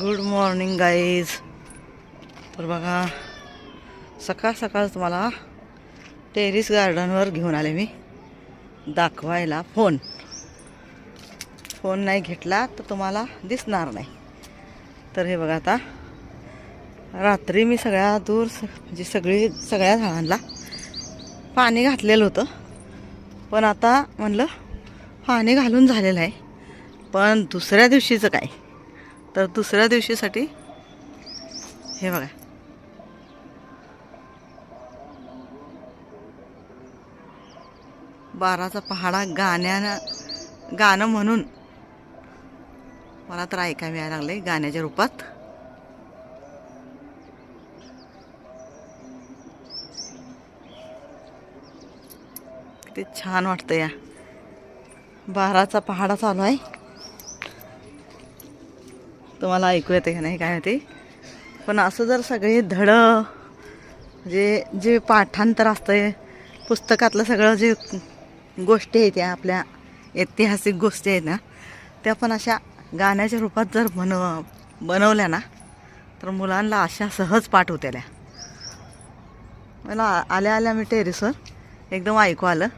Good morning guys तर बघा सकाळ सकाळ तुम्हाला टेरिस गार्डनवर घेऊन आले मी. दाखवायला फोन फोन नाही घेतला तर तुम्हाला दिसणार नाही. तर हे बघा आता रात्री मी सगळ्या दूर स- म्हणजे सगळी सगळ्या झाडांना पाणी घातलेलं होतं. पण आता म्हणलं पाणी घालून झालेलं आहे. पण दुसऱ्या दिवशीचं काय? तर दुसऱ्या दिवशीसाठी हे बघा. बाराचा पहाडा गाण्यानं गाणं म्हणून. मला तर ऐकायला मिळायला लागले गाण्याच्या रूपात. किती छान वाटतं या. बाराचा पहाडा चालू आहे. तुम्हाला ऐकू येते का नाही काय होते पण असं जर सगळे धडं जे जे पाठांतर असतंय पुस्तकातलं सगळं जे गोष्टी आहेत त्या आपल्या ऐतिहासिक गोष्टी आहेत ना त्या पण अशा गाण्याच्या रूपात जर बनव बनवल्या ना तर मुलांना अशा सहज पाठ होत्याल्या मला आल्या आल्या मी टेरेसवर एकदम ऐकू आलं.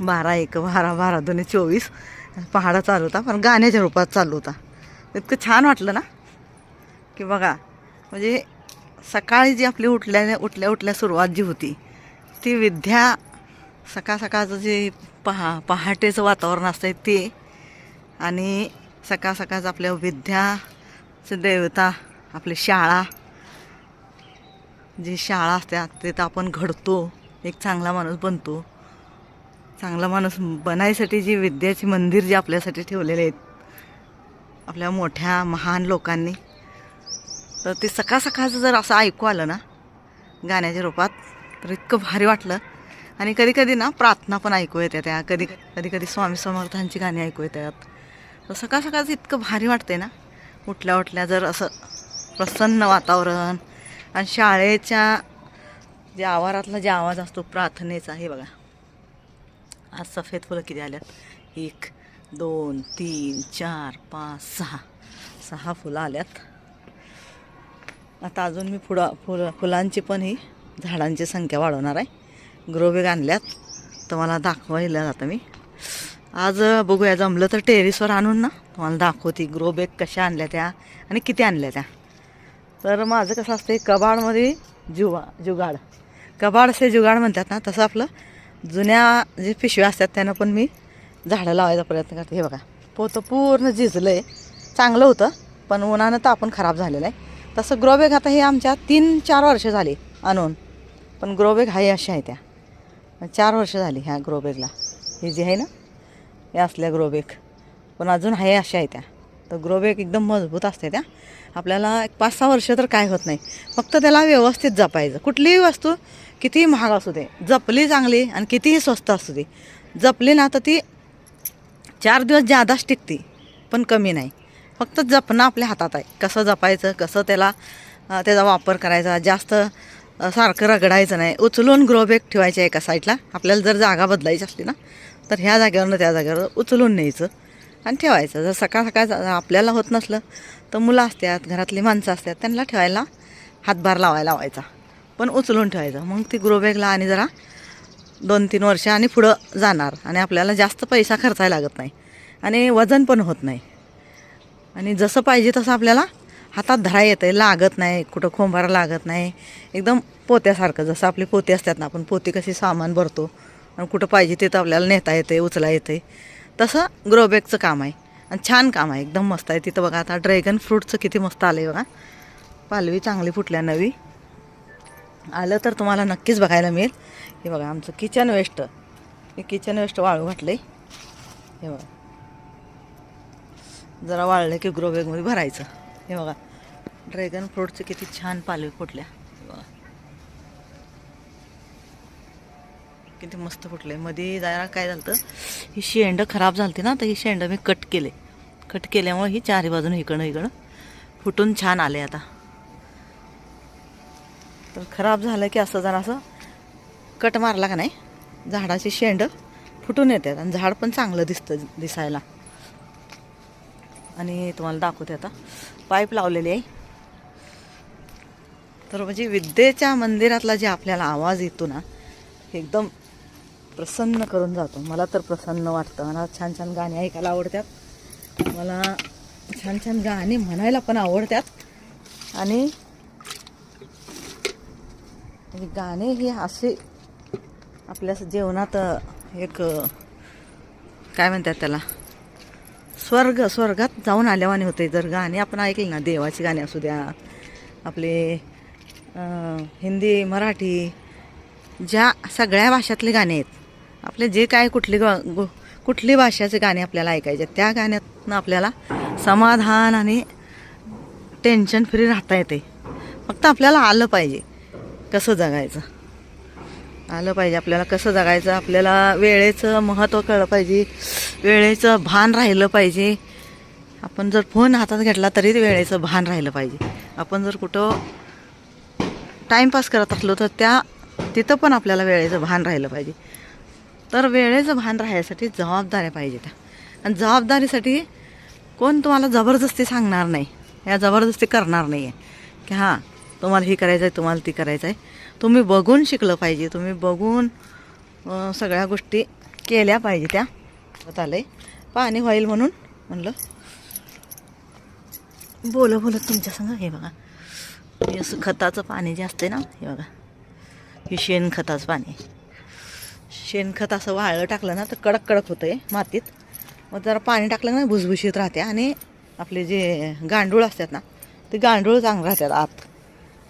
बारा एक बारा बारा दोन चोवीस पहाडा चालू होता पण गाण्याच्या रूपात चालू होता. इतकं छान वाटलं ना? की बघा म्हणजे सकाळी जी आपली उठल्या उठल्या उठल्या सुरुवात जी होती ती विद्या सकाळ सकाळचं जे पहा पहाटेचं वातावरण असतं ते आणि सकाळ सकाळचं आपल्या विद्याचं देवता आपली शाळा जी शाळा असतात तिथं आपण घडतो एक चांगला माणूस बनतो. चांगला माणूस बनायसाठी जी विद्याची मंदिर जे आपल्यासाठी ठेवलेले आहेत आपल्या मोठ्या महान लोकांनी. तर ते सकाळ सकाळचं जर असं ऐकू आलं ना गाण्याच्या रूपात तर इतकं भारी वाटलं. आणि कधी कधी ना प्रार्थना पण ऐकू येत्या त्या. कधी कधी कधी स्वामी समर्थांची गाणी ऐकू येतात तर सकाळ सकाळचं इतकं भारी वाटते ना. उठल्या उठल्या जर असं प्रसन्न वातावरण आणि शाळेच्या जे आवारातला जे आवाज असतो प्रार्थनेचा हे बघा. आज सफेद फुलं किती आल्यात. एक दोन तीन चार पाच सहा. सहा फुलं आल्यात. आता अजून मी फुला फुलं फुलांची पण ही झाडांची संख्या वाढवणार आहे. ग्रोबेग आणल्यात. तर मला दाखवायला जातं मी. आज बघूया जमलं तर टेरिसवर आणून ना. तुम्हाला दाखवते ग्रोबेग कशा आणल्या त्या आणि किती आणल्या त्या. तर माझं कसं असतं कबाडमध्ये जुवा जुगाड. कबाड असे जुगाड म्हणतात ना तसं आपलं जुन्या जे पिशव्या असतात त्यानं पण मी झाडं लावायचा प्रयत्न करते. हे बघा पोतं पूर्ण झिजलं आहे चांगलं होतं पण उन्हानं आपण खराब झालेलं आहे. तसं ग्रोबॅग आता हे आमच्या तीन चार वर्ष झाली आणून. पण ग्रोबॅग हाही अशा आहे त्या. चार वर्ष झाली ह्या ग्रोबॅगला. हे जे आहे ना हे असल्या ग्रोबॅग. पण अजून हाय अशा आहे त्या. तर ग्रोबॅग एकदम मजबूत असते त्या. आपल्याला एक पाच सहा वर्ष तर काय होत नाही. फक्त त्याला व्यवस्थित जपायचं. कुठलीही वस्तू कितीही महाग असू दे जपली चांगली आणि कितीही स्वस्त असू दे जपली ना तर ती चार दिवस जादाच टिकते पण कमी नाही. फक्त जपणं आपल्या हातात आहे. कसं जपायचं कसं त्याला त्याचा वापर करायचा जास्त सारखं रगडायचं नाही. उचलून ग्रोबॅग ठेवायचे एका साईडला आपल्याला जर जागा बदलायची असली ना तर ह्या जागेवरनं त्या जागेवर उचलून न्यायचं आणि ठेवायचं. जर सकाळ सकाळ आपल्याला होत नसलं तर मुलं असतात घरातली माणसं असतात त्यांना ठेवायला हातभार लावायला लावायचा. पण उचलून ठेवायचं. मग ती ग्रोबॅगला आणि जरा दोन तीन वर्ष आणि पुढं जाणार. आणि आपल्याला जास्त पैसा खर्चायला लागत नाही. आणि वजन पण होत नाही. आणि जसं पाहिजे तसं आपल्याला हातात धरा येतं आहे लागत नाही. कुठं खोंबारा लागत नाही. एकदम पोत्यासारखं. जसं आपली पोती असतात ना आपण पोती कशी सामान भरतो. आणि कुठं पाहिजे तिथं आपल्याला नेता येते उचला येते तसं ग्रोबॅगचं काम आहे. आणि छान काम आहे. एकदम मस्त आहे. तिथं बघा आता ड्रॅगन फ्रूटचं किती मस्त आलं आहे बघा. पालवी चांगली फुटल्या नवी. आलं तर तुम्हाला नक्कीच बघायला मिळेल. हे बघा आमचं किचन वेस्ट हे किचन वेस्ट वाळू घातलं आहे हे बघा. जरा वाळलं की ग्रो बॅगमध्ये भरायचं. हे बघा. ड्रॅगन फ्रूटचे किती छान पालवी फुटल्या. बघा. किती मस्त फुटले मध्ये जरा काय झालं ही शेंड खराब झालती ना तर ही शेंड मी कट केले. कट केल्यामुळे ही चारी बाजून इकडं इकडं फुटून छान आले आता. तर खराब झालं की असं जरा असं कट मारला का नाही? झाडाची शेंड फुटून येतात आणि झाड पण चांगलं दिसतं दिसायला. आणि तुम्हाला दाखवते आता. पाईप लावलेली आहे. तर म्हणजे विद्येच्या मंदिरातला जे आपल्याला आवाज येतो ना एकदम प्रसन्न करून जातो. मला तर प्रसन्न वाटतं. मला छान छान गाणी ऐकायला आवडतात. मला छान छान गाणी म्हणायला पण आवडतात. आणि म्हणजे गाणे हे असे आपल्या जेवणात एक काय म्हणतात त्याला? स्वर्ग स्वर्गात जाऊन आल्यावाने होते जर गाणी आपण ऐकली ना देवाची गाणी असू द्या आपले हिंदी मराठी ज्या सगळ्या भाषातले गाणे आहेत आपले जे काय कुठली ग कुठली भाषाचे गाणे आपल्याला ऐकायचे त्या गाण्यातनं आपल्याला समाधान आणि टेन्शन फ्री राहता येते. फक्त आपल्याला आलं पाहिजे कसं जगायचं. आलं पाहिजे. आपल्याला कसं जगायचं? आपल्याला वेळेचं महत्त्व कळलं पाहिजे. वेळेचं भान राहिलं पाहिजे. आपण जर फोन हातात घेतला तरी वेळेचं भान राहिलं पाहिजे. आपण जर कुठं टाईमपास करत असलो तर त्या तिथं पण आपल्याला वेळेचं भान राहिलं पाहिजे. तर वेळेचं भान राहण्यासाठी जबाबदाऱ्या पाहिजे त्या आणि जबाबदारीसाठी कोण तुम्हाला जबरदस्ती सांगणार नाही. या जबरदस्ती करणार नाही आहे की हां तुम्हाला ही करायचं आहे तुम्हाला ती करायचं आहे तुम्ही बघून शिकलं पाहिजे. तुम्ही बघून सगळ्या गोष्टी केल्या पाहिजे त्या. आलं आहे पाणी होईल म्हणून म्हणलं. बोला बोलत तुमच्या संग. हे बघा. हे असं खताचं पाणी जे असते ना हे बघा. हे शेणखताचं पाणी. शेणखत असं वाळलं टाकलं ना तर कडक कडक होतं आहे मातीत. मग जरा पाणी टाकलं ना भुसभुशीत राहते. आणि आपले जे गांडूळ असतात ना ते गांडूळ चांगले राहतात आत.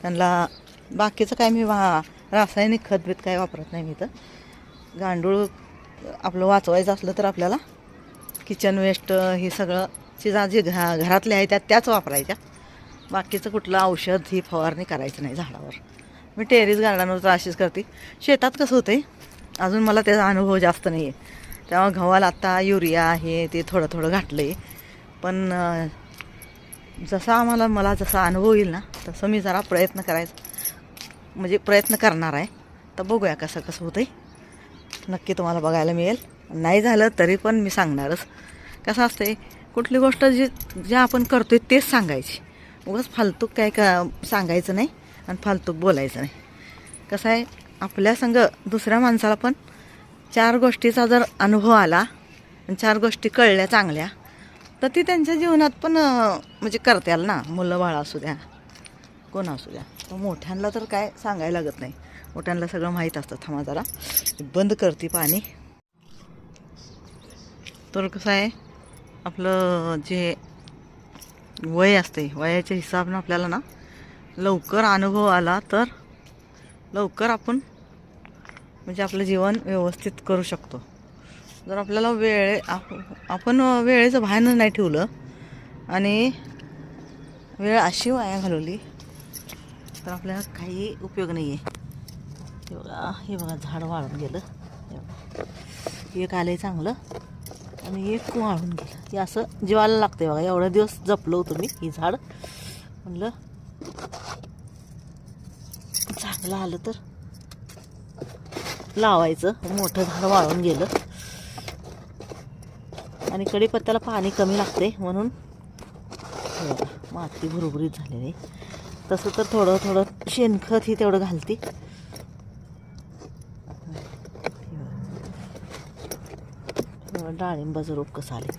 त्यांना बाकीचं काय मी वा रासायनिक खत बीत काय वापरत नाही मी तर गांडूळ आपलं वाचवायचं असलं तर आपल्याला किचन वेस्ट हे सगळं चिजा जे घा घरातले आहे त्या त्याच वापरायच्या. बाकीचं कुठलं औषध ही फवारणी करायचं नाही झाडावर. मी टेरिस गार्डनवर तर अशीच करते. शेतात कसं होतं अजून मला त्याचा अनुभव जास्त नाही आहे तेव्हा गव्हाला आत्ता युरिया हे ते थोडं थोडं घातलं आहे पण जसा आम्हाला मला जसा अनुभव येईल ना तसं मी जरा प्रयत्न करायचा. म्हणजे प्रयत्न करणार आहे. तर बघूया कसं कसं होतं नक्की तुम्हाला बघायला मिळेल. नाही झालं तरी पण मी सांगणारच. कसं असते कुठली गोष्ट जी जे आपण करतोय तेच सांगायची. उगाच फालतूक काय का सांगायचं नाही आणि फालतूक बोलायचं नाही. कसं आहे आपल्या संग दुसऱ्या माणसाला पण चार गोष्टीचा जर अनुभव आला आणि चार गोष्टी कळल्या चांगल्या तर ती त्यांच्या जीवनात पण म्हणजे करत्याल ना. मुलं बाळा असू द्या कोण असू द्या. तर मोठ्यांना तर काय सांगायला लागत नाही. मोठ्यांना सगळं माहीत असतं. थांबा जरा. बंद करते पाणी. तर कसं आहे आपलं जे वय असते वयाच्या हिसाबनं आपल्याला ना लवकर अनुभव आला तर लवकर आपण म्हणजे आपलं जीवन व्यवस्थित करू शकतो. जर आपल्याला वेळे आप- आपण वेळेचं भान नाही ठेवलं आणि वेळ अशी वाया घालवली तर आपल्याला काही उपयोग नाही आहे हे बघा हे बघा झाड वाळून गेलं. हे एक आलं आहे चांगलं आणि एक वाळून गेलं. हे असं जीवाला लागते बघा. एवढा दिवस जपलो होतो मी ही झाड. म्हणलं चांगलं आलं तर लावायचं. मोठं झाड वाळून गेलं. आणि कढीपत्त्याला पाणी कमी लागते म्हणून माती भुरभुरीत झालेली आहे. तसं तर थोडं थोडं शेणखत ही तेवढं घालते. डाळिंबाचं रोप कसं आले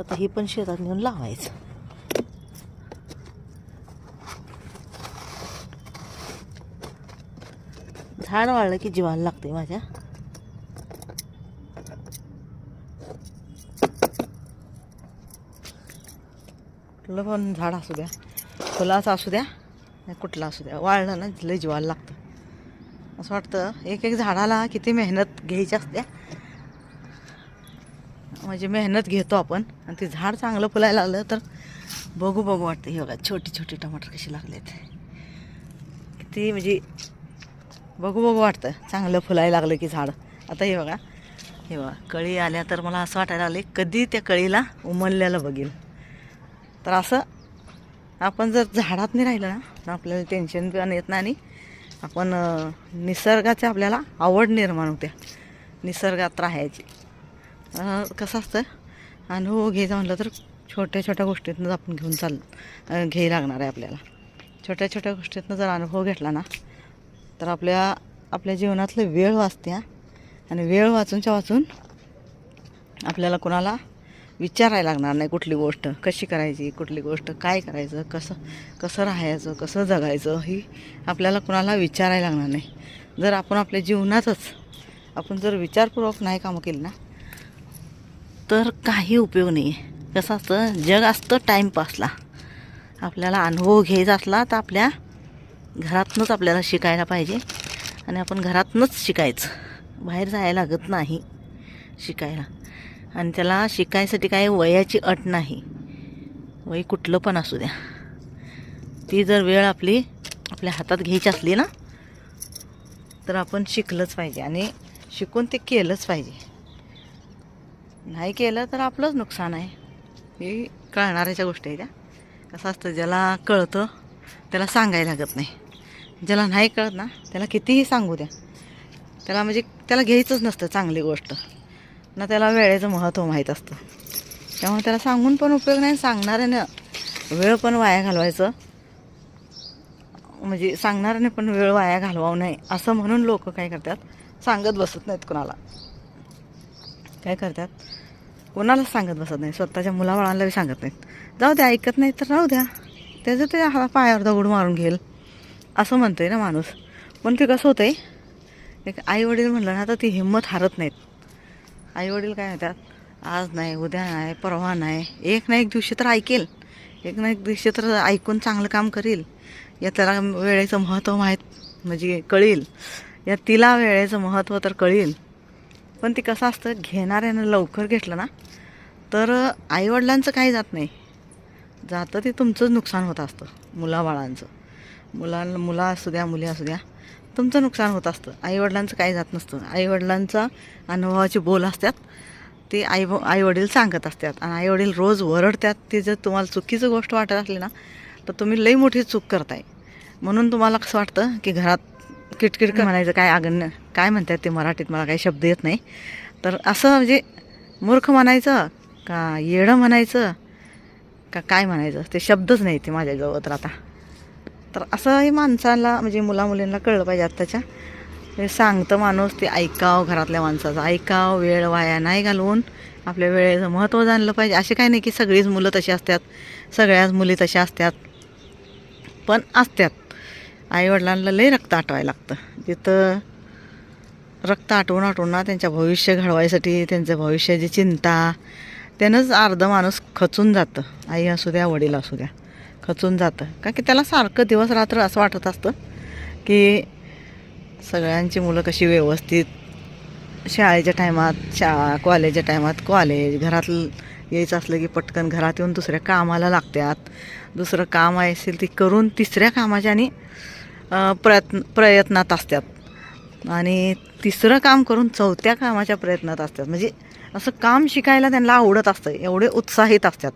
आता हे पण शेतात नेऊन लावायचं. झाड वाळलं की जीवाला लागते माझ्या. कुठलं पण झाड असू द्या. फुलाचा असू द्या नाही कुठलं असू द्या वाळलं ना लय जीवाला लागतं. असं वाटतं एक एक झाडाला किती मेहनत घ्यायची असते. म्हणजे मेहनत घेतो आपण आणि ते झाड चांगलं फुलायला लागलं तर बघू बघू वाटतं हे बघा छोटी छोटी टमाटर कशी लागलेत. किती म्हणजे बघू बघू वाटतं चांगलं फुलायला लागलं की झाड. आता हे बघा हे बघा कळी आल्या तर मला असं वाटायला लागले कधी त्या कळीला उमलल्याला बघेल तर असं आपण जर झाडात नाही राहिलं ना तर आपल्याला टेन्शन पण येत नाही आणि आपण निसर्गाची आपल्याला आवड निर्माण होते. निसर्गात राहायची. कसं असतं अनुभव घ्यायचा म्हटलं तर छोट्या छोट्या गोष्टीतूनच आपण घेऊन चाल घ्याय लागणार आहे आपल्याला. छोट्या छोट्या गोष्टीतनं जर अनुभव घेतला ना तर आपल्या आपल्या जीवनातलं वेळ वाचत्या आणि वेळ वाचूनच्या वाचून आपल्याला कोणाला विचारायला लागणार नाही कुठली गोष्ट कशी करायची कुठली गोष्ट काय करायचं कसं कसं राहायचं कसं जगायचं ही आपल्याला कुणाला विचारायला लागणार नाही. जर आपण आपल्या जीवनातच आपण जर विचारपूर्वक नाही कामं केली ना तर काही उपयोग नाही आहे कसं असतं जग असतं टाईमपासला आपल्याला अनुभव घ्यायचा असला तर आपल्या घरातनंच आपल्याला शिकायला पाहिजे आणि आपण घरातनंच शिकायचं. बाहेर जायला लागत नाही शिकायला. आणि त्याला शिकायसाठी काय वयाची अट नाही. वय कुठलं पण असू द्या. ती जर वेळ आपली आपल्या हातात घ्यायची असली ना तर आपण शिकलंच पाहिजे आणि शिकून ते केलंच पाहिजे. नाही केलं तर आपलंच नुकसान आहे. ही कळणाऱ्याच्या गोष्टी आहे त्या कसं असतं ज्याला कळतं त्याला सांगायला लागत नाही. ज्याला नाही कळत ना त्याला कितीही सांगू द्या. त्याला म्हणजे त्याला घ्यायचंच नसतं चांगली गोष्ट. ना त्याला वेळेचं महत्त्व माहीत असतं. त्यामुळे त्याला सांगून पण उपयोग नाही सांगणाऱ्यानं वेळ पण वाया घालवायचं. म्हणजे सांगणाऱ्याने पण वेळ वाया घालवावं नाही असं म्हणून लोक काय करतात? सांगत बसत नाहीत कोणाला. काय करतात? कोणालाच सांगत बसत नाही स्वतःच्या मुलाबाळांना बी सांगत नाहीत. जाऊ द्या ऐकत नाही तर राहू द्या. त्याचं ते हा पायावर दगड मारून घेईल. असं म्हणतंय ना माणूस. पण ते कसं होतं आहे एक आई वडील म्हणलं ना तर ती हिंमत हारत नाहीत. आई वडील काय म्हणतात आज नाही उद्या नाही परवा नाही एक ना एक दिवशी तर ऐकेल. एक ना एक दिवशी तर ऐकून चांगलं काम करील. या त्याला वेळेचं महत्त्व माहीत म्हणजे कळेल. या तिला वेळेचं महत्त्व तर कळेल. पण ते कसं असतं घेणाऱ्यानं लवकर घेतलं ना तर आईवडिलांचं काही जात नाही. जातं ते तुमचंच नुकसान होत असतं मुलाबाळांचं. मुलां मुला असू द्या मुली असू द्या. तुमचं नुकसान होत असतं. आईवडिलांचं काही जात नसतं. आईवडिलांचा अनुभवाचे बोल असतात. ते आई आईवडील सांगत असतात आणि आईवडील रोज वरडतात ते जर तुम्हाला चुकीचं गोष्ट वाटत असली ना तर तुम्ही लई मोठी चूक करताय. म्हणून तुम्हाला कसं वाटतं की घरात किटकिट म्हणायचं काय आगन काय म्हणतात ते मराठीत? मला काही शब्द येत नाही. तर असं म्हणजे मूर्ख म्हणायचं का येडं म्हणायचं? का काय म्हणायचं? ते शब्दच नाही ते माझ्याजवळ तर आता. तर असं हे माणसाला म्हणजे मुलामुलींना कळलं पाहिजे आत्ताच्या. हे सांगतं माणूस ते ऐकावं घरातल्या माणसाचं. ऐकावं वेळ वाया नाही घालवून आपल्या वेळेचं महत्त्व जाणलं पाहिजे. असे काही नाही की सगळीच मुलं तशी असतात. सगळ्याच मुली तशा असतात. पण असतात. आईवडिलांना लई रक्त आटवायला लागतं. जिथं रक्त आटवून आटवून ना त्यांच्या भविष्य घडवायसाठी त्यांचं भविष्याची चिंता त्यानंच अर्ध माणूस खचून जातं. आई असू द्या वडील असू द्या. खचून जातं. का की त्याला सारखं दिवस रात्र असं वाटत असतं की सगळ्यांची मुलं कशी व्यवस्थित शाळेच्या टायमात शाळा कॉलेजच्या टायमात कॉलेज घरात यायचं असलं की पटकन घरात येऊन दुसऱ्या कामाला लागतात दुसरं काम आहे असेल ती करून तिसऱ्या कामाच्या आणि प्रयत्न प्रयत्नात असतात आणि तिसरं काम करून चौथ्या कामाच्या प्रयत्नात असतात म्हणजे असं काम शिकायला त्यांना आवडत असतं. एवढे उत्साहित असतात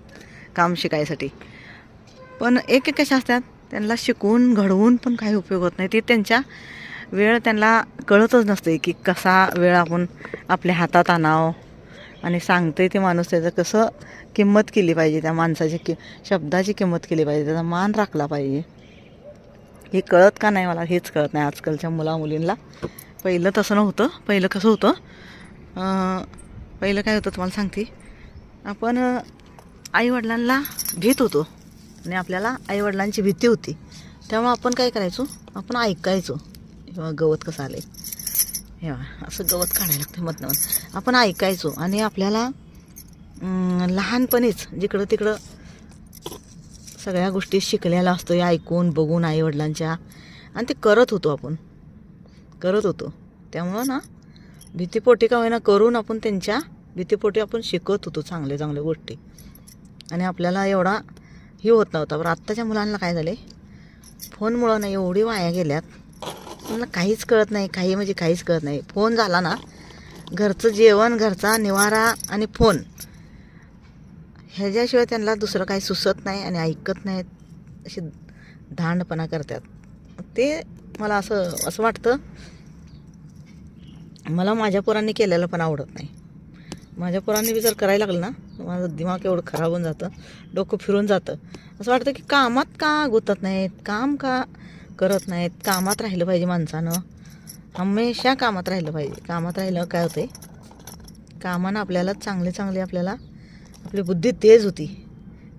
काम शिकायसाठी. पण एक एक कशा असतात त्यांना शिकवून घडवून पण काही उपयोग होत नाही. ते त्यांच्या वेळ त्यांना कळतच नसते की कसा वेळ आपण आपल्या हातात आणावं. आणि सांगते ते माणूस त्याचं कसं किंमत केली पाहिजे त्या माणसाची कि शब्दाची किंमत केली पाहिजे त्याचा मान राखला पाहिजे. हे कळत का नाही मला? हेच कळत नाही. आजकालच्या मुला मुलींना पहिलं तसं नव्हतं. पहिलं कसं होतं? पहिलं काय होतं तुम्हाला सांगते. आपण आईवडिलांना घेत होतो. आणि आपल्याला आईवडिलांची भीती होती. त्यामुळं आपण काय करायचो? आपण ऐकायचो. किंवा गवत कसं आलं आहे बघा, असं गवत काढायला लागतं मधनं मधनं. आपण ऐकायचो आणि आपल्याला लहानपणीच जिकडं तिकडं सगळ्या गोष्टी शिकलेल्या असतो हे ऐकून बघून आईवडिलांच्या. आणि ते करत होतो आपण. करत होतो. त्यामुळं ना भीतीपोटी का होईना करून आपण त्यांच्या भीतीपोटी आपण शिकत होतो चांगल्या चांगल्या गोष्टी. आणि आपल्याला एवढा हे होत नव्हता. बरं आत्ताच्या मुलांना काय झाले फोनमुळं नाही एवढी वाया गेल्यात. त्यांना काहीच कळत नाही काही म्हणजे काहीच कळत नाही. फोन झाला ना घरचं जेवण घरचा निवारा आणि फोन. ह्याच्याशिवाय त्यांना दुसरं काही सुचत नाही आणि ऐकत नाहीत अशी धांडपणा करतात. ते मला असं असं वाटतं. मला माझ्या पोरांनी केलेलं पण आवडत नाही. माझ्या पोरांनी बी जर करायला लागलं ना माझं दिमाग एवढं खराब होऊन जातं. डोकं फिरून जातं. असं वाटतं की कामात का गुतत नाहीत? काम का करत नाहीत? कामात राहिलं पाहिजे माणसानं. हमेशा कामात राहिलं पाहिजे. कामात राहिलं काय होते कामानं आपल्याला चांगले चांगले आपल्याला आपली बुद्धी तेज होती.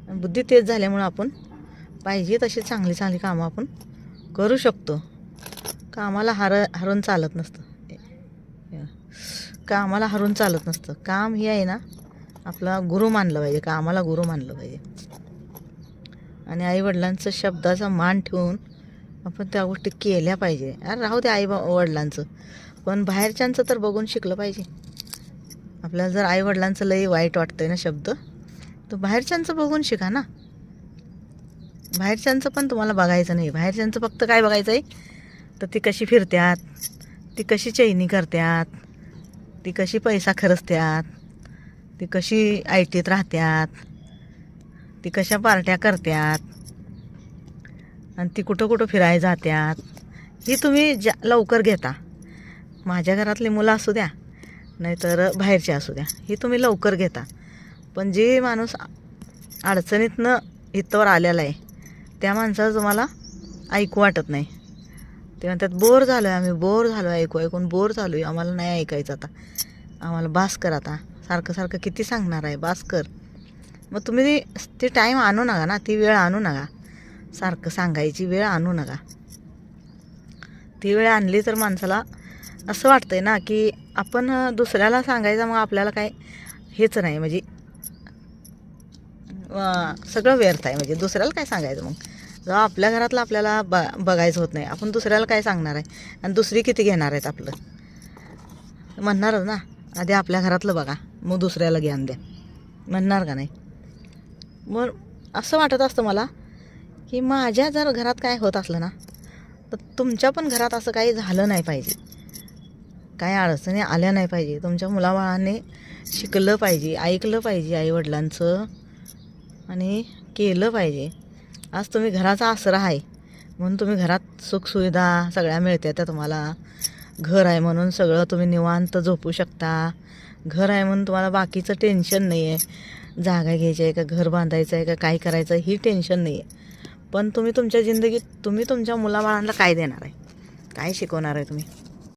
बुद्धी तेज झाल्यामुळं आपण पाहिजे तशी चांगली चांगली कामं आपण करू शकतो. कामाला हार हरून चालत नसतं. कामाला हरून चालत नसतं. काम हे आहे ना आपला गुरु मानलं पाहिजे कामाला गुरु मानलं पाहिजे. आणि आईवडिलांचं शब्दाचा मान ठेवून आपण त्या गोष्टी केल्या पाहिजे. अरे राहू दे आई वडिलांचं पण बाहेरच्यांचं तर बघून शिकलं पाहिजे. आपल्याला जर आईवडिलांचं लई वाईट वाटतंय ना शब्द तर बाहेरच्यांचं बघून शिका ना. बाहेरच्यांचं पण तुम्हाला बघायचं नाही. बाहेरच्यांचं फक्त काय बघायचं आहे तर ती कशी फिरत्यात? ती कशी चैनी करत्यात? ती कशी पैसा खरचत्यात ती कशी आय टीत राहत्यात? ती कशा पार्ट्या करत्यात? आणि ती कुठं कुठं फिरायला जात्यात? ही तुम्ही ज्या लवकर घेता. माझ्या घरातली मुलं असू द्या नाहीतर बाहेरची असू द्या ही तुम्ही लवकर घेता. पण जे माणूस अडचणीतनं इथवर आलेला आहे त्या माणसाचं तुम्हाला ऐकू वाटत नाही. ते म्हणतात बोर झालो आहे आम्ही बोर झालो आहे ऐकू ऐकून बोर झालो आहे आम्हाला नाही ऐकायचं आता. आम्हाला बास कर आता. सारखं सारखं किती सांगणार आहे? बास कर. मग तुम्ही ते टाईम आणू नका ना ती वेळ आणू नका. सारखं सांगायची वेळ आणू नका. ती वेळ आणली तर माणसाला असं वाटतंय ना की आपण दुसऱ्याला सांगायचं मग आपल्याला काय हेच नाही. म्हणजे सगळं व्यर्थ आहे. म्हणजे दुसऱ्याला काय सांगायचं मग? जेव्हा आपल्या घरातलं आपल्याला ब बघायचं होत नाही. आपण दुसऱ्याला काय सांगणार आहे? आणि दुसरी किती घेणार आहेत आपलं? म्हणणारच ना. आधी आपल्या घरातलं बघा. मग दुसऱ्याला ज्ञान द्या. म्हणणार का नाही? मग असं वाटत असतं मला की माझ्या जर घरात काय होत असलं ना तर तुमच्या पण घरात असं काही झालं नाही पाहिजे. काय अडचणी आल्या नाही पाहिजे. तुमच्या मुलाबाळांनी शिकलं पाहिजे ऐकलं पाहिजे आईवडिलांचं आणि केलं पाहिजे. आज तुम्ही घराचा आसरा आहे. म्हणून तुम्ही घरात सुखसुविधा सगळ्या मिळत्या त्या तुम्हाला. घर आहे म्हणून सगळं तुम्ही निवांत झोपू शकता. घर आहे म्हणून तुम्हाला बाकीचं टेन्शन नाही आहे जागा घ्यायची आहे का घर बांधायचं आहे का काय करायचं आहे ही टेन्शन नाही आहे पण तुम्ही तुमच्या जिंदगीत तुम्ही तुमच्या मुलाबाळांना काय देणार आहे? काय शिकवणार आहे तुम्ही?